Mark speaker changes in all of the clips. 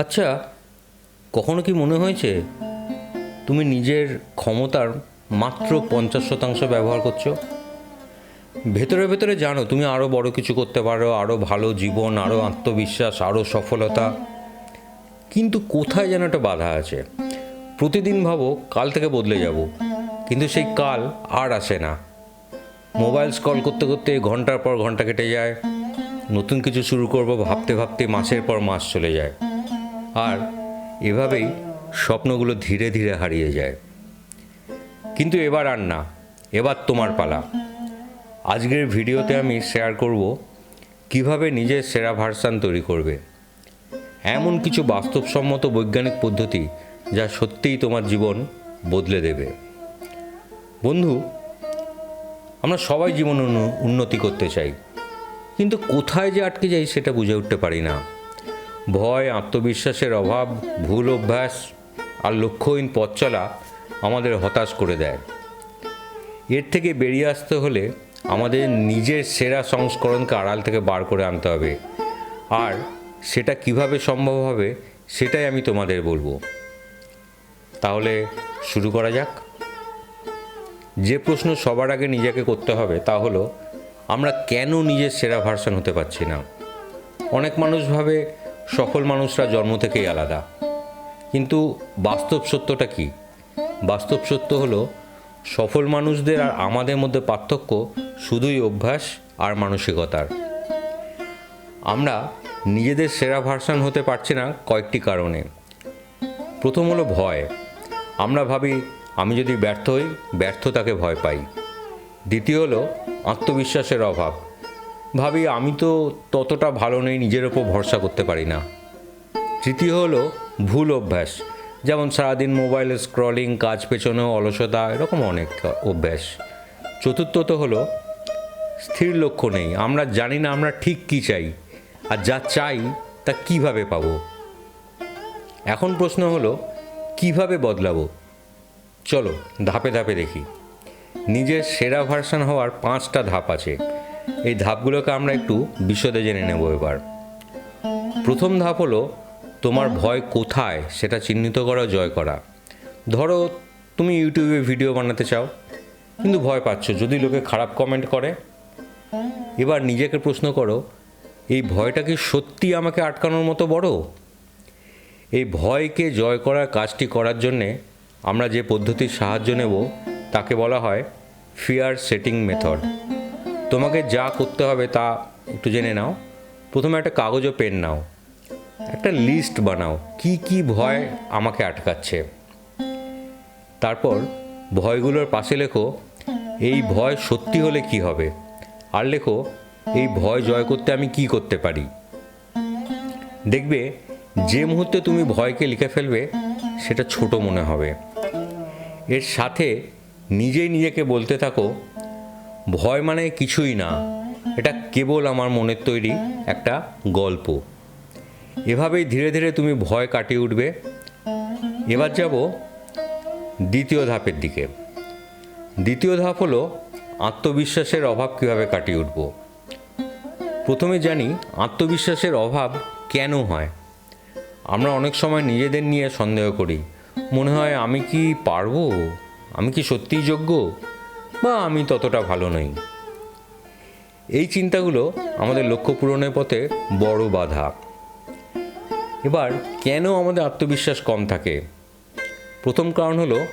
Speaker 1: আচ্ছা কখনো কি মনে হয়েছে তুমি নিজের ক্ষমতার মাত্র পঞ্চাশ শতাংশ ব্যবহার করছ? ভেতরে ভেতরে জানো, তুমি আরও বড় কিছু করতে পারো আরও ভালো জীবন আরও আত্মবিশ্বাস আরও সফলতা। কিন্তু কোথায় যেন একটা বাধা আছে। প্রতিদিন ভাবো, কাল থেকে বদলে যাব। কিন্তু সেই কাল আর আসে না। মোবাইল স্কল করতে করতে ঘণ্টার পর ঘণ্টা কেটে যায়। নতুন কিছু শুরু করব, ভাবতে ভাবতে মাসের পর মাস চলে যায়। আর এভাবেই স্বপ্নগুলো ধীরে ধীরে হারিয়ে যায়। কিন্তু এবার আর না, এবার তোমার পালা। আজকের ভিডিওতে আমি শেয়ার করব কীভাবে নিজের সেরা ভার্সান তৈরি করবে। এমন কিছু বাস্তবসম্মত বৈজ্ঞানিক পদ্ধতি যা সত্যিই তোমার জীবন বদলে দেবে। বন্ধু, আমরা সবাই জীবন উন্নতি করতে চাই, কিন্তু কোথায় যে আটকে যাই সেটা বুঝে উঠতে পারি না। ভয়, আত্মবিশ্বাসের অভাব, ভুল অভ্যাস আর লক্ষ্যহীন পথ চলা আমাদের হতাশ করে দেয়। এর থেকে বেরিয়ে আসতে হলে আমাদের নিজের সেরা সংস্করণকে আড়াল থেকে বার করে আনতে হবে। আর সেটা কীভাবে সম্ভব হবে, সেটাই আমি তোমাদের বলব। তাহলে শুরু করা যাক। যে প্রশ্ন সবার আগে নিজেকে করতে হবে তা হলো, আমরা কেন নিজের সেরা ভার্সন হতে পারছি না? অনেক মানুষ ভাবে সফল মানুষরা জন্ম থেকেই আলাদা। কিন্তু বাস্তব সত্যটা কি? বাস্তব সত্য হলো, সফল মানুষদের আর আমাদের মধ্যে পার্থক্য শুধুই অভ্যাস আর মানসিকতার। আমরা নিজেদের সেরা ভার্সন হতে পারছি না কয়েকটি কারণে। প্রথম হলো ভয়। আমরা ভাবি, আমি যদি ব্যর্থ হই, ব্যর্থতাকে ভয় পাই। দ্বিতীয় হলো আত্মবিশ্বাসের অভাব। ভাবি, আমি তো ততটা ভালো নেই, নিজের ওপর ভরসা করতে পারি না। তৃতীয় হলো ভুল অভ্যাস। যেমন সারাদিন মোবাইলে স্ক্রলিং কাজ পেছনে অলসতা, এরকম অনেক অভ্যাস। চতুর্থত হলো স্থির লক্ষ্য নেই। আমরা জানি না আমরা ঠিক কী চাই, আর যা চাই তা কীভাবে পাবো? এখন প্রশ্ন হলো, কীভাবে বদলাবো? চলো, ধাপে ধাপে দেখি। নিজের সেরা ভার্সন হওয়ার পাঁচটা ধাপ আছে। এই ধাপগুলোকে আমরা একটু বিশদে জেনে নেব এবার। প্রথম ধাপ হলো, তোমার ভয় কোথায় সেটা চিহ্নিত করা, জয় করা। ধরো, তুমি ইউটিউবে ভিডিও বানাতে চাও, কিন্তু ভয় পাচ্ছ, যদি লোকে খারাপ কমেন্ট করে। এবার নিজেকে প্রশ্ন করো, এই ভয়টা কি সত্যি আমাকে আটকানোর মতো বড়? এই ভয়কে জয় করার কাজটি করার জন্যে আমরা যে পদ্ধতির সাহায্য নেব, তাকে বলা হয় ফিয়ার সেটিং মেথড তোমাকে যা করতে হবে তা একটু জেনে নাও। প্রথমে একটা কাগজ ও পেন নাও। একটা লিস্ট বানাও। কি কি ভয় আমাকে আটকাচ্ছে। তারপর ভয়গুলোর পাশে লেখো, এই ভয় সত্যি হলে কি হবে? আর লেখো, এই ভয় জয় করতে আমি কি করতে পারি? দেখবে, যে মুহূর্তে তুমি ভয়কে লিখে ফেলবে, সেটা ছোট মনে হবে। এর সাথে নিজেই নিজেকে বলতে থাকো ভয় মানে কিছুই না। এটা কেবল আমার মনের তৈরি একটা গল্প। এভাবেই ধীরে ধীরে তুমি ভয় কাটিয়ে উঠবে। এবার যাব দ্বিতীয় ধাপের দিকে। দ্বিতীয় ধাপ হলো আত্মবিশ্বাসের অভাব কীভাবে কাটিয়ে উঠব? প্রথমে জানি আত্মবিশ্বাসের অভাব কেন হয়। আমরা অনেক সময় নিজেদের নিয়ে সন্দেহ করি। মনে হয় আমি কি পারব? আমি কি সত্যিই যোগ্য? বা আমি ততটা ভালো নই। এই চিন্তাগুলো আমাদের লক্ষ্য পূরণের পথে বড় বাধা। এবার কেন আমাদের আত্মবিশ্বাস কম থাকে? প্রথম কারণ হলো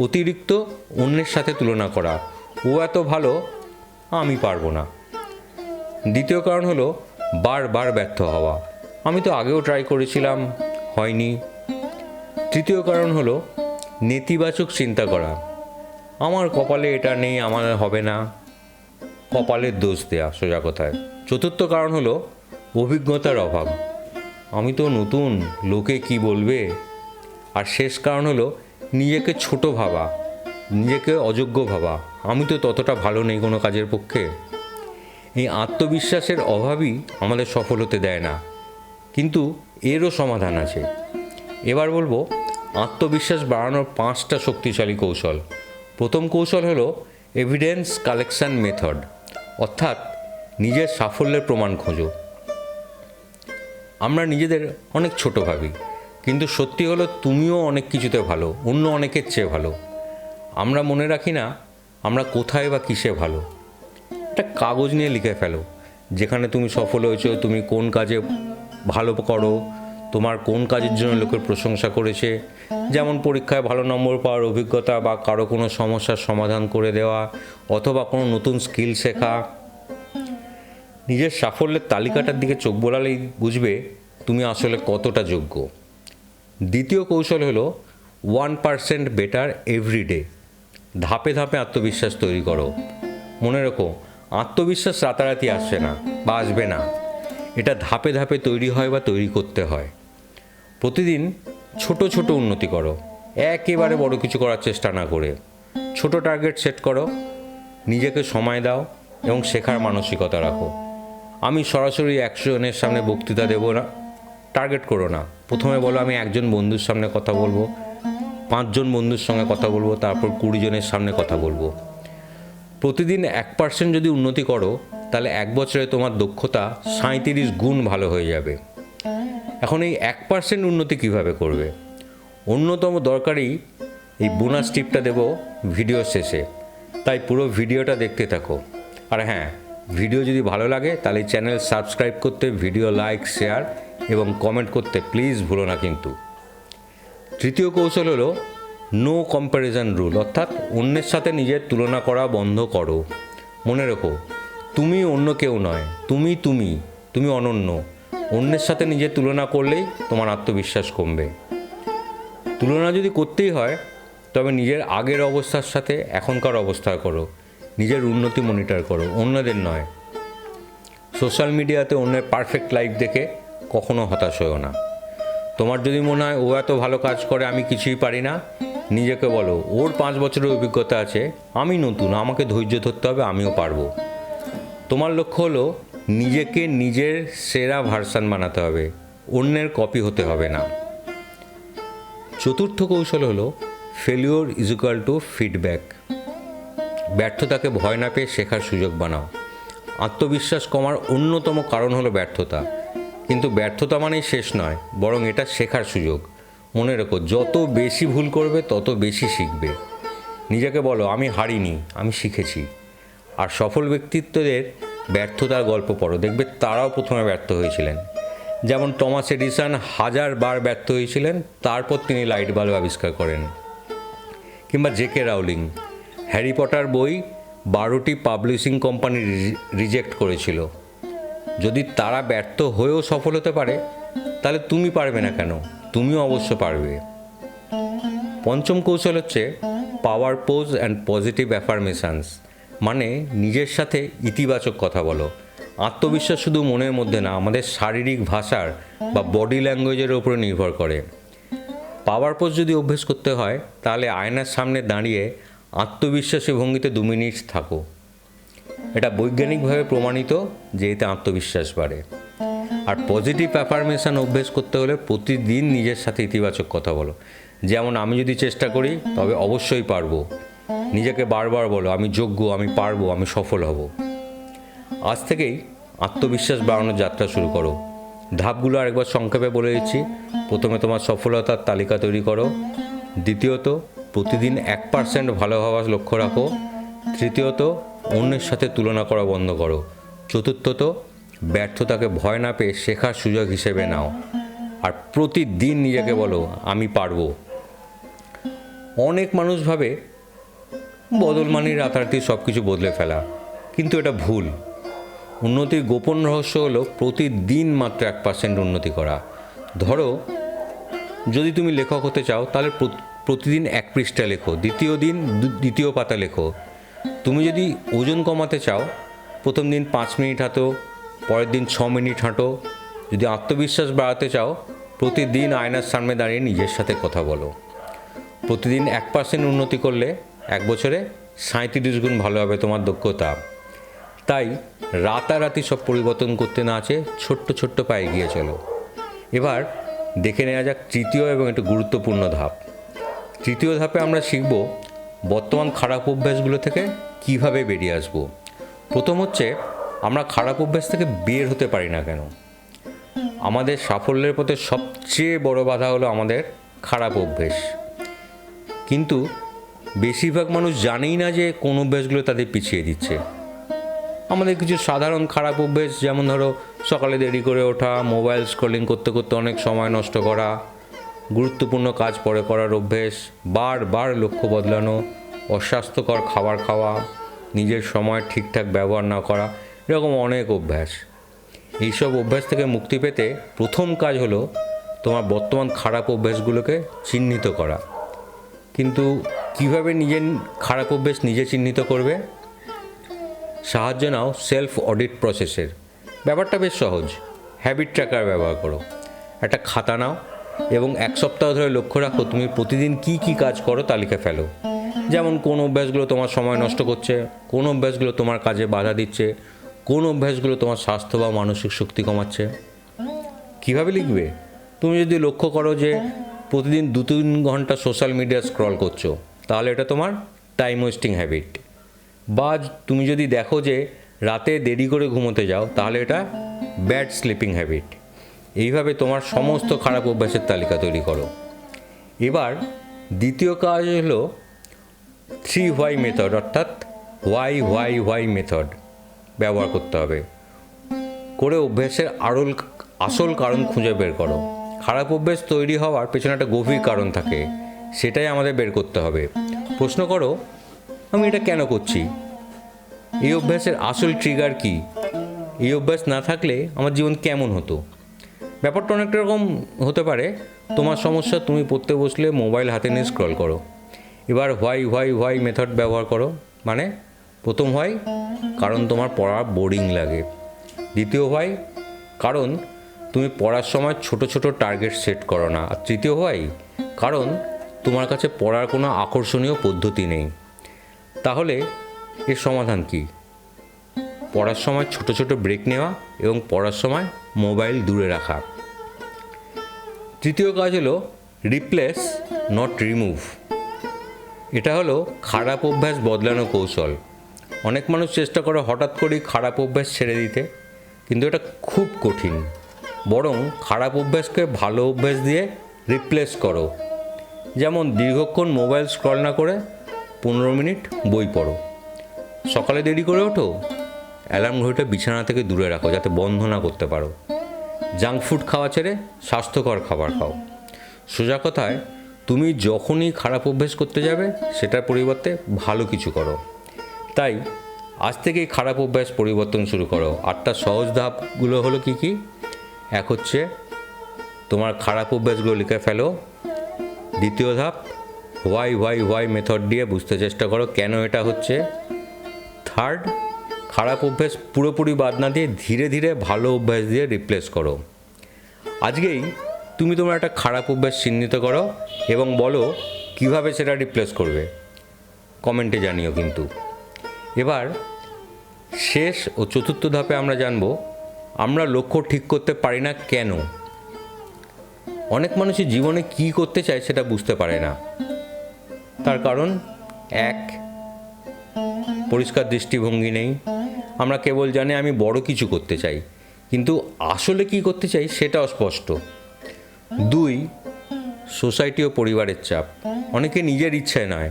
Speaker 1: অতিরিক্ত অন্যের সাথে তুলনা করা। ও এত ভালো, আমি পারব না। দ্বিতীয় কারণ হলো বারবার ব্যর্থ হওয়া। আমি তো আগেও ট্রাই করেছিলাম, হয়নি। তৃতীয় কারণ হলো নেতিবাচক চিন্তা করা। আমার কপালে এটা নেই, আমার হবে না। কপালের দোষ দেয়া সোজা কথায়। চতুর্থ কারণ হলো অভিজ্ঞতার অভাব। আমি তো নতুন, লোকে কি বলবে? আর শেষ কারণ হলো নিজেকে ছোট ভাবা, নিজেকে অযোগ্য ভাবা। আমি তো ততটা ভালো নেই কোনো কাজের পক্ষে। এই আত্মবিশ্বাসের অভাবই আমাদের সফল হতে দেয় না। কিন্তু এরও সমাধান আছে। এবার বলব, আত্মবিশ্বাস বাড়ানোর পাঁচটা শক্তিশালী কৌশল। প্রথম কৌশল হলো এভিডেন্স কালেকশন মেথড অর্থাৎ নিজের সাফল্যের প্রমাণ খোঁজো। আমরা নিজেদের অনেক ছোট ভাবি, কিন্তু সত্যি হলো তুমিও অনেক কিছুতে ভালো, অন্য অনেকের চেয়ে ভালো। আমরা মনে রাখি না আমরা কোথায় বা কিসে ভালো। একটা কাগজ নিয়ে লিখে ফেলো, যেখানে তুমি সফল হয়েছো, তুমি কোন কাজে ভালো করো তোমার কোন কাজের জন্য লোকের প্রশংসা করেছে? যেমন পরীক্ষায় ভালো নম্বর পাওয়ার অভিজ্ঞতা বা কারও কোনো সমস্যার সমাধান করে দেওয়া অথবা কোনো নতুন স্কিল শেখা। নিজের সাফল্যের তালিকাটার দিকে চোখ বোলালেই বুঝবে তুমি আসলে কতটা যোগ্য। দ্বিতীয় কৌশল হলো ওয়ান পার্সেন্ট বেটার এভরিডে ধাপে ধাপে আত্মবিশ্বাস তৈরি করো। মনে রেখো, আত্মবিশ্বাস রাতারাতি আসছে না বা আসবে না। এটা ধাপে ধাপে তৈরি হয় বা তৈরি করতে হয়। প্রতিদিন ছোট ছোট উন্নতি করো। একেবারে বড় কিছু করার চেষ্টা না করে। ছোট টার্গেট সেট করো, নিজেকে সময় দাও এবং শেখার মানসিকতা রাখো। আমি সরাসরি একশো জনের সামনে বক্তৃতা দেবো না টার্গেট করো না। প্রথমে বলো, আমি একজন বন্ধুর সামনে কথা বলব, পাঁচজন বন্ধুর সঙ্গে কথা বলব, তারপর কুড়ি জনের সামনে কথা বলব। প্রতিদিন এক পার্সেন্ট যদি উন্নতি করো, তাহলে এক বছরে তোমার দক্ষতা সাঁত্রিশ গুণ ভালো হয়ে যাবে। এখন এই এক পার্সেন্ট উন্নতি কীভাবে করবে? অন্যতম দরকারি এই বোনাস টিপটা দেব ভিডিও শেষে। তাই পুরো ভিডিওটা দেখতে থাকো। আর হ্যাঁ ভিডিও যদি ভালো লাগে, তাহলে চ্যানেল সাবস্ক্রাইব করতে ভিডিও লাইক শেয়ার এবং কমেন্ট করতে প্লিজ ভুলো না কিন্তু। তৃতীয় কৌশল হলো নো কম্প্যারিজন রুল অর্থাৎ অন্যের সাথে নিজের তুলনা করা বন্ধ করো। মনে রেখো, তুমি অন্য কেউ নয়, তুমি তুমি তুমি অনন্য। অন্যের সাথে নিজের তুলনা করলেই তোমার আত্মবিশ্বাস কমবে। তুলনা যদি করতেই হয়, তবে নিজের আগের অবস্থার সাথে এখনকার অবস্থা করো। নিজের উন্নতি মনিটর করো, অন্যদের নয়। সোশ্যাল মিডিয়াতে অন্যের পারফেক্ট লাইফ দেখে কখনো হতাশ হও না। তোমার যদি মনে হয়, ও এত ভালো কাজ করে, আমি কিছুই পারি না। নিজেকে বলো, ওর পাঁচ বছরের অভিজ্ঞতা আছে, আমি নতুন, আমাকে ধৈর্য ধরতে হবে, আমিও পারব। তোমার লক্ষ্য হলো নিজেকে নিজের সেরা ভার্সান বানাতে হবে, অন্যের কপি হতে হবে না। চতুর্থ কৌশল হলো failure is equal to feedback ব্যর্থতাকে ভয় না পেয়ে শেখার সুযোগ বানাও। আত্মবিশ্বাস কমার অন্যতম কারণ হলো ব্যর্থতা। কিন্তু ব্যর্থতা মানেই শেষ নয়, বরং এটা শেখার সুযোগ। মনে রেখো, যত বেশি ভুল করবে, তত বেশি শিখবে। নিজেকে বলো, আমি হারিনি, আমি শিখেছি। আর সফল ব্যক্তিত্বদের ব্যর্থতার গল্প পড়ো। দেখবে তারাও প্রথমে ব্যর্থ হয়েছিলেন। যেমন টমাস এডিসন হাজার বার ব্যর্থ হয়েছিলেন, তারপর তিনি লাইট বাল্ব আবিষ্কার করেন। কিংবা জেকে রাউলিং, হ্যারি পটার বই বারোটি পাবলিশিং কোম্পানি রিজেক্ট করেছিল। যদি তারা ব্যর্থ হয়েও সফল হতে পারে, তাহলে তুমি পারবে না কেন? তুমিও অবশ্য পারবে। পঞ্চম কৌশল হচ্ছে power pose and positive affirmations মানে নিজের সাথে ইতিবাচক কথা বলো। আত্মবিশ্বাস শুধু মনের মধ্যে না, আমাদের শারীরিক ভাষার বা বডি ল্যাঙ্গুয়েজের উপরে নির্ভর করে। পাওয়ার পোজ যদি অভ্যেস করতে হয়, তাহলে আয়নার সামনে দাঁড়িয়ে আত্মবিশ্বাসী ভঙ্গিতে দু মিনিট থাকো। এটা বৈজ্ঞানিকভাবে প্রমাণিত যে এতে আত্মবিশ্বাস বাড়ে। আর পজিটিভ অ্যাফার্মেশন অভ্যেস করতে হলে প্রতিদিন নিজের সাথে ইতিবাচক কথা বলো। যেমন আমি যদি চেষ্টা করি, তবে অবশ্যই পারব। নিজেকে বারবার বলো, আমি যোগ্য, আমি পারব, আমি সফল হব। আজ থেকেই আত্মবিশ্বাস বাড়ানোর যাত্রা শুরু করো। ধাপগুলো আরেকবার সংক্ষেপে বলে দিচ্ছি। প্রথমে তোমার সফলতার তালিকা তৈরি করো। দ্বিতীয়ত, প্রতিদিন এক পার্সেন্ট ভালো হওয়ার লক্ষ্য রাখো। তৃতীয়ত, অন্যের সাথে তুলনা করা বন্ধ করো। চতুর্থত, ব্যর্থতাকে ভয় না পেয়ে শেখার সুযোগ হিসেবে নাও। আর প্রতিদিন নিজেকে বলো, আমি পারব। অনেক মানুষ ভাবে বদল মানেই রাতারাতি সব কিছু বদলে ফেলা। কিন্তু এটা ভুল। উন্নতির গোপন রহস্য হলো প্রতিদিন মাত্র এক পার্সেন্ট উন্নতি করা। ধরো, যদি তুমি লেখক হতে চাও, তাহলে প্রতিদিন এক পৃষ্ঠা লেখো, দ্বিতীয় দিন দ্বিতীয় পাতা লেখো। তুমি যদি ওজন কমাতে চাও, প্রথম দিন পাঁচ মিনিট হাঁটো, পরের দিন ছ মিনিট হাঁটো। যদি আত্মবিশ্বাস বাড়াতে চাও, প্রতিদিন আয়নার সামনে দাঁড়িয়ে নিজের সাথে কথা বলো। প্রতিদিন এক পার্সেন্ট উন্নতি করলে এক বছরে গুণ ভালো হবে তোমার দক্ষতা। তাই রাতারাতি সব পরিবর্তন করতে না আছে ছোট্ট ছোট্ট পায়ে গিয়ে চলো। এবার দেখে নেওয়া যাক তৃতীয় এবং একটু গুরুত্বপূর্ণ ধাপ। তৃতীয় ধাপে আমরা শিখব বর্তমান খারাপ অভ্যাসগুলো থেকে কীভাবে বেরিয়ে আসব। প্রথম হচ্ছে আমরা খারাপ অভ্যাস থেকে বের হতে পারি না কেন? আমাদের সাফল্যের পথে সবচেয়ে বড় বাধা হলো আমাদের খারাপ অভ্যেস। কিন্তু বেশিরভাগ মানুষ জানেই না যে কোন অভ্যেসগুলো তাদের পিছিয়ে দিচ্ছে। আমাদের কিছু সাধারণ খারাপ অভ্যেস, যেমন ধরো সকালে দেরি করে ওঠা, মোবাইল স্ক্রলিং করতে করতে অনেক সময় নষ্ট করা, গুরুত্বপূর্ণ কাজ পরে করার অভ্যেস, বারবার লক্ষ্য বদলানো, অস্বাস্থ্যকর খাবার খাওয়া, নিজের সময় ঠিকঠাক ব্যবহার না করা, এরকম অনেক অভ্যাস। এইসব অভ্যাস থেকে মুক্তি পেতে প্রথম কাজ হলো তোমার বর্তমান খারাপ অভ্যাসগুলোকে চিহ্নিত করা। কিন্তু কীভাবে নিজের খারাপ অভ্যেস নিজে চিহ্নিত করবে? সাহায্য নাও সেলফ অডিট প্রসেসের ব্যাপারটা বেশ সহজ। হ্যাবিট ট্র্যাকার ব্যবহার করো। একটা খাতা নাও এবং এক সপ্তাহ ধরে লক্ষ্য রাখো তুমি প্রতিদিন কি কি কাজ করো তালিকা ফেলো। যেমন কোন অভ্যাসগুলো তোমার সময় নষ্ট করছে, কোন অভ্যাসগুলো তোমার কাজে বাধা দিচ্ছে, কোন অভ্যাসগুলো তোমার স্বাস্থ্য বা মানসিক শক্তি কমাচ্ছে। কীভাবে লিখবে? তুমি যদি লক্ষ্য করো যে প্রতিদিন দু তিন ঘণ্টা সোশ্যাল মিডিয়া স্ক্রল করছ, তাহলে এটা তোমার টাইম ওয়েস্টিং হ্যাবিট বা তুমি যদি দেখো যে রাতে দেরি করে ঘুমোতে যাও, তাহলে এটা ব্যাড স্লিপিং হ্যাবিট এইভাবে তোমার সমস্ত খারাপ অভ্যাসের তালিকা তৈরি করো। এবার দ্বিতীয় কাজ হলো থ্রি হোয়াই মেথড অর্থাৎ হোয়াই হোয়াই হোয়াই মেথড ব্যবহার করতে হবে। করে অভ্যাসের আরল আসল কারণ খুঁজে বের করো। খারাপ অভ্যাস তৈরি হওয়ার পেছনে একটা গভীর কারণ থাকে। সেটাই আমাদের বের করতে হবে। প্রশ্ন করো, আমি এটা কেন করছি? এই অভ্যাসের আসল ট্রিগার কি? এই অভ্যাস না থাকলে আমার জীবন কেমন হতো? ব্যাপারটা অনেকটা রকম হতে পারে। তোমার সমস্যা, তুমি পড়তে বসলে মোবাইল হাতে নিয়ে স্ক্রল করো। এবার হোয়াই হোয়াই হোয়াই মেথড ব্যবহার করো। মানে প্রথম হয় কারণ তোমার পড়া বোরিং লাগে। দ্বিতীয় হয় কারণ তুমি পড়ার সময় ছোট ছোট টার্গেট সেট করো না। আর তৃতীয় হোয়াই কারণ তোমার কাছে পড়ার কোনো আকর্ষণীয় পদ্ধতি নেই। তাহলে এর সমাধান কি? পড়ার সময় ছোট ছোট ব্রেক নেওয়া এবং পড়ার সময় মোবাইল দূরে রাখা। তৃতীয় কাজ হলো রিপ্লেস নট রিমুভ এটা হলো খারাপ অভ্যাস বদলানো কৌশল। অনেক মানুষ চেষ্টা করে হঠাৎ করেই খারাপ অভ্যাস ছেড়ে দিতে, কিন্তু এটা খুব কঠিন। বরং খারাপ অভ্যাসকে ভালো অভ্যাস দিয়ে রিপ্লেস করো। যেমন দীর্ঘক্ষণ মোবাইল স্ক্রল না করে পনেরো মিনিট বই পড়ো। সকালে দেরি করে ওঠো। অ্যালার্ম ঘড়িটা বিছানা থেকে দূরে রাখো যাতে বন্ধ না করতে পারো। জাঙ্ক ফুড খাওয়া ছেড়ে স্বাস্থ্যকর খাবার খাও। সোজা কথায়, তুমি যখনই খারাপ অভ্যেস করতে যাবে, সেটার পরিবর্তে ভালো কিছু করো। তাই, আজ থেকেই খারাপ অভ্যাস পরিবর্তন শুরু করো। আটটা সহজ ধাপগুলো হলো কি কি? এক হচ্ছে, তোমার খারাপ অভ্যাসগুলো লিখে ফেলো। দ্বিতীয় ধাপ হোয়াই হোয়াই হোয়াই মেথড দিয়ে বুঝতে চেষ্টা করো কেন এটা হচ্ছে। থার্ড খারাপ অভ্যাস পুরোপুরি বাদ না দিয়ে ধীরে ধীরে ভালো অভ্যাস দিয়ে রিপ্লেস করো। আজকেই তুমি তোমার একটা খারাপ অভ্যাস চিহ্নিত করো এবং বলো কীভাবে সেটা রিপ্লেস করবে। কমেন্টে জানিও কিন্তু। এবার শেষ ও চতুর্থ ধাপে আমরা জানব আমরা লক্ষ্য ঠিক করতে পারি না কেন? অনেক মানুষই জীবনে কি করতে চায় সেটা বুঝতে পারে না। তার কারণ, এক, পরিষ্কার দৃষ্টিভঙ্গি নেই। আমরা কেবল জানি আমি বড় কিছু করতে চাই। কিন্তু আসলে কি করতে চাই সেটা অস্পষ্ট। দুই, সোসাইটি ও পরিবারের চাপ। অনেকে নিজের ইচ্ছায় নয়,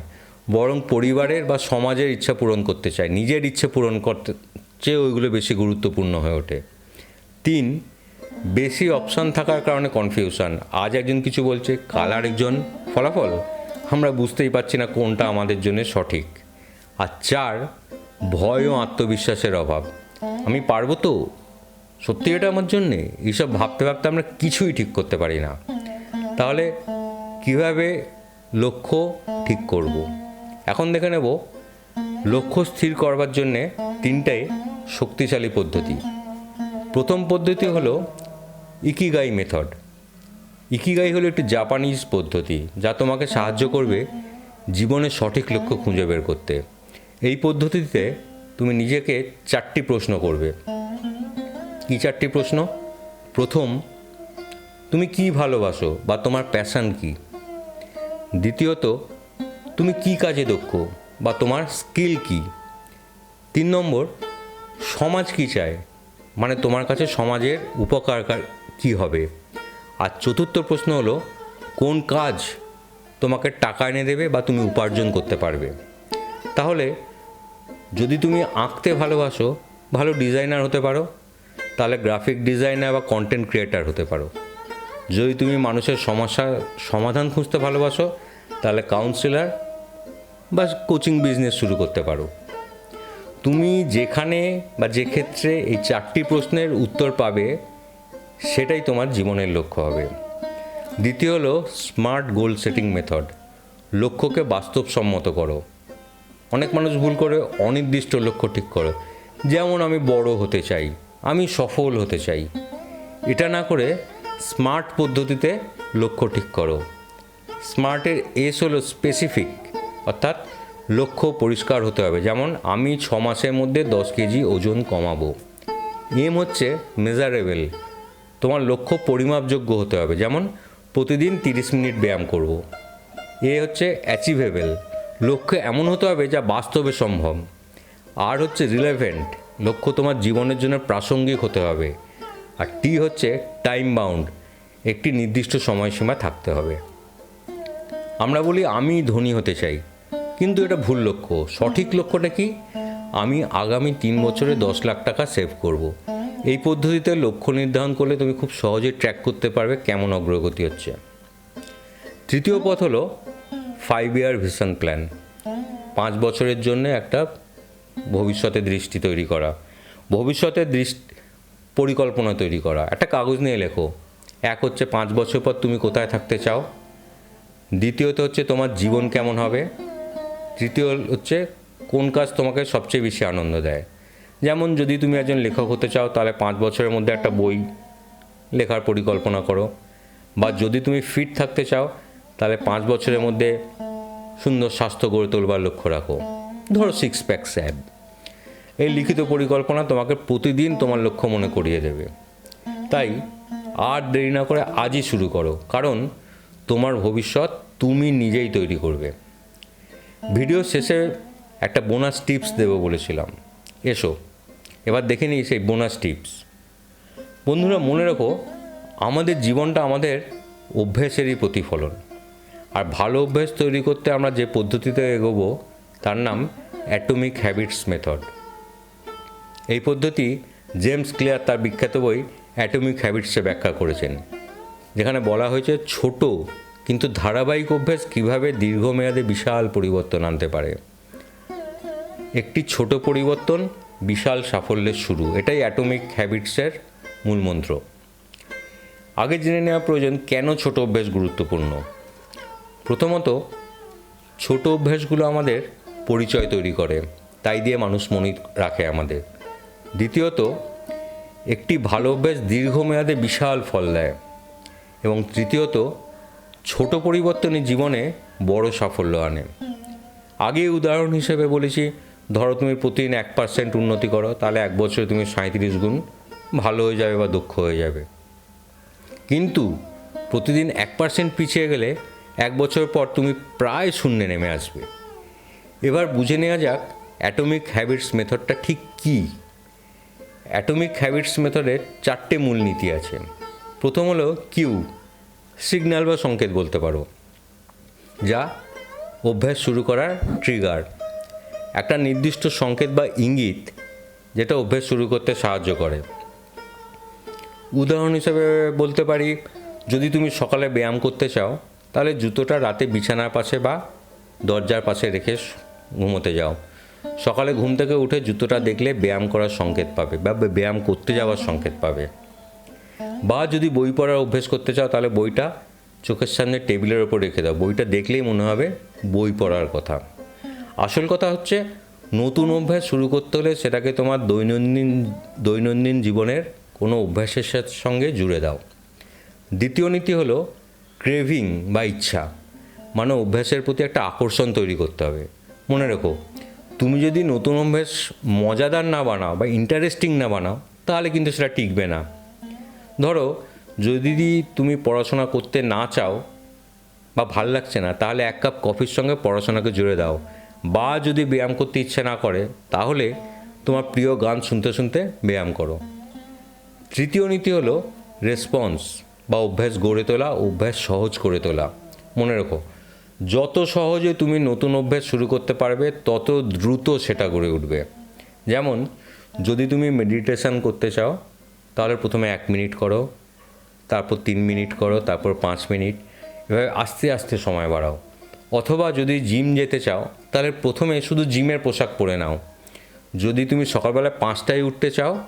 Speaker 1: বরং পরিবারের বা সমাজের ইচ্ছা পূরণ করতে চায়। নিজের ইচ্ছে পূরণ করতে চেয়ে ওইগুলো বেশি গুরুত্বপূর্ণ হয়ে ওঠে। তিন, বেশি অপশান থাকার কারণে কনফিউশন আজ একজন কিছু বলছে, কাল আরেকজন। ফলাফল? আমরা বুঝতেই পারছি না কোনটা আমাদের জন্য সঠিক। আর চার, ভয় ও আত্মবিশ্বাসের অভাব। আমি পারব তো? সত্যি এটা আমার জন্যে? এইসব ভাবতে ভাবতে আমরা কিছুই ঠিক করতে পারি না। তাহলে কীভাবে লক্ষ্য ঠিক করব। এখন দেখে নেব। লক্ষ্য স্থির করবার জন্যে তিনটাই শক্তিশালী পদ্ধতি। প্রথম পদ্ধতি হলো ইকিগাই মেথড ইকিগাই হলো একটি জাপানিজ পদ্ধতি, যা তোমাকে সাহায্য করবে জীবনের সঠিক লক্ষ্য খুঁজে বের করতে। এই পদ্ধতিতে তুমি নিজেকে চারটি প্রশ্ন করবে। কী চারটি প্রশ্ন? প্রথম, তুমি কি ভালোবাসো বা তোমার প্যাশন কি? দ্বিতীয়ত, তুমি কি কাজে দক্ষ বা তোমার স্কিল কি? তিন নম্বর, সমাজ কি চায়? মানে তোমার কাছে সমাজের উপকার কার- কি হবে? আর চতুর্থ প্রশ্ন হলো, কোন কাজ তোমাকে টাকা এনে দেবে বা তুমি উপার্জন করতে পারবে? তাহলে, যদি তুমি আঁকতে ভালোবাসো, ভালো ডিজাইনার হতে পারো, তাহলে গ্রাফিক ডিজাইনার বা কন্টেন্ট ক্রিয়েটার হতে পারো। যদি তুমি মানুষের সমস্যার সমাধান খুঁজতে ভালোবাসো, তাহলে কাউন্সিলার বা কোচিং বিজনেস শুরু করতে পারো। তুমি যেখানে বা যে ক্ষেত্রে এই চারটি প্রশ্নের উত্তর পাবে, সেটাই তোমার জীবনের লক্ষ্য হবে। দ্বিতীয় হলো স্মার্ট গোল সেটিং মেথড লক্ষ্যকে বাস্তবসম্মত করো। অনেক মানুষ ভুল করে, অনির্দিষ্ট লক্ষ্য ঠিক করে। যেমন আমি বড় হতে চাই, আমি সফল হতে চাই। এটা না করে স্মার্ট পদ্ধতিতে লক্ষ্য ঠিক করো। স্মার্টের এস হলো স্পেসিফিক অর্থাৎ লক্ষ্য পরিষ্কার হতে হবে। যেমন, আমি ছ মাসের মধ্যে দশ কেজি ওজন কমাবো। এম হচ্ছে মেজারেবেল তোমার লক্ষ্য পরিমাপযোগ্য হতে হবে। যেমন, প্রতিদিন তিরিশ মিনিট ব্যায়াম করব। এ হচ্ছে অ্যাচিভেবল লক্ষ্য এমন হতে হবে যা বাস্তবে সম্ভব। আর হচ্ছে রিলেভেন্ট লক্ষ্য তোমার জীবনের জন্য প্রাসঙ্গিক হতে হবে। আর টি হচ্ছে টাইম বাউন্ড একটি নির্দিষ্ট সময়সীমা থাকতে হবে। আমরা বলি, আমি ধনী হতে চাই। কিন্তু এটা ভুল লক্ষ্য। সঠিক লক্ষ্যটা কি? আমি আগামী তিন বছরে দশ লাখ টাকা সেভ করব। এই পদ্ধতিতে লক্ষ্য নির্ধারণ করলে তুমি খুব সহজে ট্র্যাক করতে পারবে কেমন অগ্রগতি হচ্ছে। তৃতীয় পথ হলো ফাইভ ইয়ার ভিশন প্ল্যান পাঁচ বছরের জন্য একটা ভবিষ্যতে দৃষ্টি তৈরি করা। ভবিষ্যতের দৃষ্টি, পরিকল্পনা তৈরি করা। একটা কাগজ নিয়ে লেখো। এক হচ্ছে পাঁচ বছর পর তুমি কোথায় থাকতে চাও? দ্বিতীয়ত হচ্ছে তোমার জীবন কেমন হবে? তৃতীয় হচ্ছে, কোন কাজ তোমাকে সবচেয়ে বেশি আনন্দ দেয়? যেমন যদি তুমি একজন লেখক হতে চাও, তাহলে পাঁচ বছরের মধ্যে একটা বই লেখার পরিকল্পনা করো। বা যদি তুমি ফিট থাকতে চাও, তাহলে পাঁচ বছরের মধ্যে সুন্দর স্বাস্থ্য গড়ে তোলবার লক্ষ্য রাখো। ধরো সিক্স প্যাক স্যাব এই লিখিত পরিকল্পনা তোমাকে প্রতিদিন তোমার লক্ষ্য মনে করিয়ে দেবে। তাই আর দেরি না করে আজই শুরু করো। কারণ তোমার ভবিষ্যৎ তুমি নিজেই তৈরি করবে। ভিডিও শেষে একটা বোনাস টিপস দেবো বলেছিলাম। এসো, এবার দেখে নিই সেই বোনাস টিপস। বন্ধুরা, মনে রাখো, আমাদের জীবনটা আমাদের অভ্যেসেরই প্রতিফলন। আর ভালো অভ্যেস তৈরি করতে আমরা যে পদ্ধতিতে এগোবো, তার নাম অ্যাটমিক হ্যাবিটস মেথড। এই পদ্ধতি জেমস ক্লিয়ার তার বিখ্যাত বই অ্যাটমিক হ্যাবিটসে ব্যাখ্যা করেছেন, যেখানে বলা হয়েছে ছোট কিন্তু ধারাবাহিক অভ্যাস কীভাবে দীর্ঘমেয়াদে বিশাল পরিবর্তন আনতে পারে? একটি ছোট পরিবর্তন, বিশাল সাফল্যের শুরু, এটাই অ্যাটমিক হ্যাবিটসের মূলমন্ত্র আগে জেনে নেওয়া প্রয়োজন, কেন ছোট অভ্যাস গুরুত্বপূর্ণ? প্রথমত, ছোট অভ্যাসগুলো আমাদের পরিচয় তৈরি করে, তাই দিয়ে মানুষ মনে রাখে আমাদের। দ্বিতীয়ত, একটি ভালো অভ্যাস দীর্ঘমেয়াদে বিশাল ফল দেয়। এবং তৃতীয়ত ছোট পরিবর্তনই জীবনে বড় সাফল্য আনে। আগে উদাহরণ হিসেবে বলেছি, ধরো তুমি প্রতিদিন এক পার্সেন্ট উন্নতি করো, তাহলে এক বছরে তুমি সাঁত্রিশ গুণ ভালো হয়ে যাবে বা দক্ষ হয়ে যাবে। কিন্তু প্রতিদিন এক পার্সেন্ট পিছিয়ে গেলে এক বছর পর তুমি প্রায় শূন্যে নেমে আসবে। এবার বুঝে নেওয়া যাক অ্যাটমিক হ্যাবিটস মেথডটা ঠিক কী? অ্যাটমিক হ্যাবিটস মেথডের চারটে মূলনীতি আছে। প্রথম হলো কিউ। সিগন্যাল বা সংকেত বলতে পারো, যা অভ্যাস শুরু করার ট্রিগার একটা নির্দিষ্ট সংকেত বা ইঙ্গিত যেটা অভ্যাস শুরু করতে সাহায্য করে। উদাহরণ হিসেবে বলতে পারি, যদি তুমি সকালে ব্যায়াম করতে চাও, তাহলে জুতোটা রাতে বিছানার পাশে বা দরজার পাশে রেখে ঘুমোতে যাও। সকালে ঘুম থেকে উঠে জুতোটা দেখলে ব্যায়াম করার সংকেত পাবে বা ব্যায়াম করতে যাওয়ার সংকেত পাবে। বা যদি বই পড়ার অভ্যেস করতে চাও, তাহলে বইটা চোখের সামনে টেবিলের ওপর রেখে দাও। বইটা দেখলেই মনে হবে বই পড়ার কথা। আসল কথা হচ্ছে, নতুন অভ্যাস শুরু করতে হলে সেটাকে তোমার দৈনন্দিন দৈনন্দিন জীবনের কোনো অভ্যাসের সঙ্গে জুড়ে দাও। দ্বিতীয় নীতি হলো ক্রেভিং বা ইচ্ছা। মানে অভ্যাসের প্রতি একটা আকর্ষণ তৈরি করতে হবে। মনে রেখো, তুমি যদি নতুন অভ্যাস মজাদার না বানাও বা ইন্টারেস্টিং না বানাও, তাহলে কিন্তু সেটা টিকবে না। ধরো, যদি তুমি পড়াশোনা করতে না চাও বা ভালো লাগছে না, তাহলে এক কাপ কফির সঙ্গে পড়াশোনাকে জুড়ে দাও। বা যদি ব্যায়াম করতে ইচ্ছে না করে, তাহলে তোমার প্রিয় গান শুনতে শুনতে ব্যায়াম করো। তৃতীয় নীতি হলো রেসপন্স বা অভ্যাস গড়ে তোলা, অভ্যাস সহজ করে তোলা। মনে রেখো, যত সহজে তুমি নতুন অভ্যাস শুরু করতে পারবে, তত দ্রুত সেটা গড়ে উঠবে। যেমন, যদি তুমি মেডিটেশান করতে চাও তাহলে প্রথমে এক মিনিট করো, তারপর তিন মিনিট করো, তারপর পাঁচ মিনিট। এভাবে আস্তে আস্তে সময় বাড়াও। অথবা যদি জিম যেতে চাও, তাহলে প্রথমে শুধু জিমের পোশাক পরে নাও। যদি তুমি সকালবেলায় পাঁচটায় উঠতে চাও,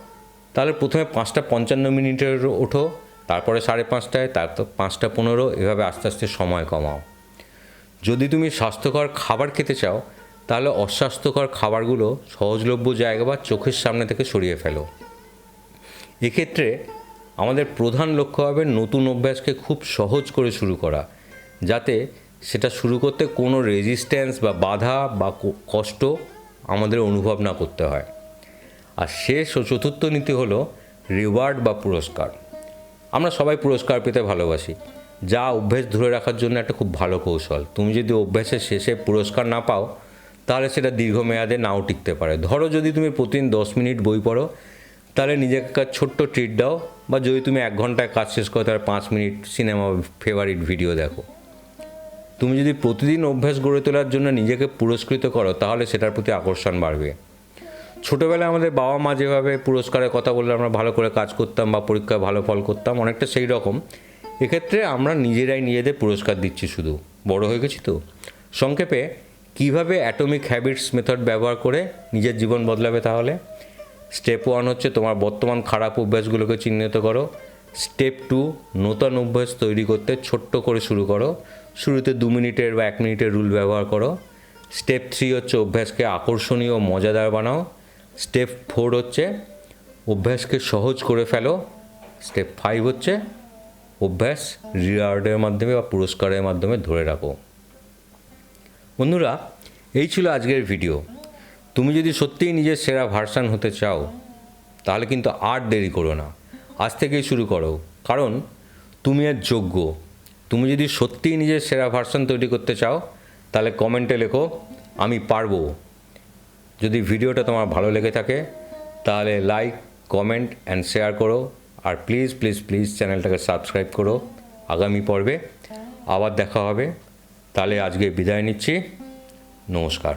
Speaker 1: তাহলে প্রথমে পাঁচটা পঞ্চান্ন মিনিটের ওঠো, তারপরে সাড়ে পাঁচটায়, তারপর পাঁচটা পনেরো, এভাবে আস্তে আস্তে সময় কমাও। যদি তুমি স্বাস্থ্যকর খাবার খেতে চাও, তাহলে অস্বাস্থ্যকর খাবারগুলো সহজলভ্য জায়গা বা চোখের সামনে থেকে সরিয়ে ফেলো। এক্ষেত্রে আমাদের প্রধান লক্ষ্য হবে নতুন অভ্যাসকে খুব সহজ করে শুরু করা, যাতে সেটা শুরু করতে কোনো রেজিস্ট্যান্স বা বাধা বা কষ্ট আমাদের অনুভব না করতে হয়। আর শেষ ও চতুর্থ নীতি হলো রিওয়ার্ড বা পুরস্কার। আমরা সবাই পুরস্কার পেতে ভালোবাসি। যা অভ্যেস ধরে রাখার জন্য একটা খুব ভালো কৌশল। তুমি যদি অভ্যাসের শেষে পুরস্কার না পাও, তাহলে সেটা দীর্ঘমেয়াদে নাও টিকতে পারে। ধরো যদি তুমি প্রতিদিন দশ মিনিট বই পড়ো তাহলে নিজেকে ছোট্ট ট্রিট দাও বা যদি তুমি এক ঘন্টায় কাজ শেষ করো, তাহলে পাঁচ মিনিট সিনেমা ফেভারিট ভিডিও দেখো। তুমি যদি প্রতিদিন অভ্যাস গড়ে তোলার জন্য নিজেকে পুরস্কৃত করো, তাহলে সেটার প্রতি আকর্ষণ বাড়বে। ছোটোবেলায় আমাদের বাবা মা যেভাবে পুরস্কারের কথা বললে, আমরা ভালো করে কাজ করতাম বা পরীক্ষায় ভালো ফল করতাম, অনেকটা সেই রকম। এক্ষেত্রে আমরা নিজেরাই নিজেদের পুরস্কার দিচ্ছি শুধু। বড় হয়ে গেছি তো। সংক্ষেপে, কীভাবে অ্যাটমিক হ্যাবিটস মেথড ব্যবহার করে নিজের জীবন বদলাবে তাহলে? স্টেপ ওয়ান হচ্ছে তোমার বর্তমান খারাপ অভ্যাসগুলোকে চিহ্নিত করো। স্টেপ টু নতুন অভ্যাস তৈরি করতে ছোট্ট করে শুরু করো। শুরুতে দু মিনিটের বা এক মিনিটের রুল ব্যবহার করো। স্টেপ থ্রি হচ্ছে অভ্যাসকে আকর্ষণীয় ও মজাদার বানাও। স্টেপ ফোর হচ্ছে অভ্যাসকে সহজ করে ফেলো। স্টেপ ফাইভ হচ্ছে অভ্যাস রিওয়ার্ডের মাধ্যমে বা পুরস্কারের মাধ্যমে ধরে রাখো। বন্ধুরা, এই ছিল আজকের ভিডিও তুমি যদি সত্যিই নিজের সেরা ভার্সান হতে চাও, তাহলে কিন্তু আর দেরি করো না। আজ থেকেই শুরু করো। কারণ তুমি এর যোগ্য। তুমি যদি সত্যিই নিজের সেরা ভার্সান তৈরি করতে চাও, তাহলে কমেন্টে লেখো, আমি পারব। যদি ভিডিওটা তোমার ভালো লেগে থাকে, তাহলে লাইক কমেন্ট অ্যান্ড শেয়ার করো। আর প্লিজ প্লিজ প্লিজ চ্যানেলটাকে সাবস্ক্রাইব করো আগামী পর্বে। আবার দেখা হবে। তাহলে আজকে বিদায় নিচ্ছি। নমস্কার।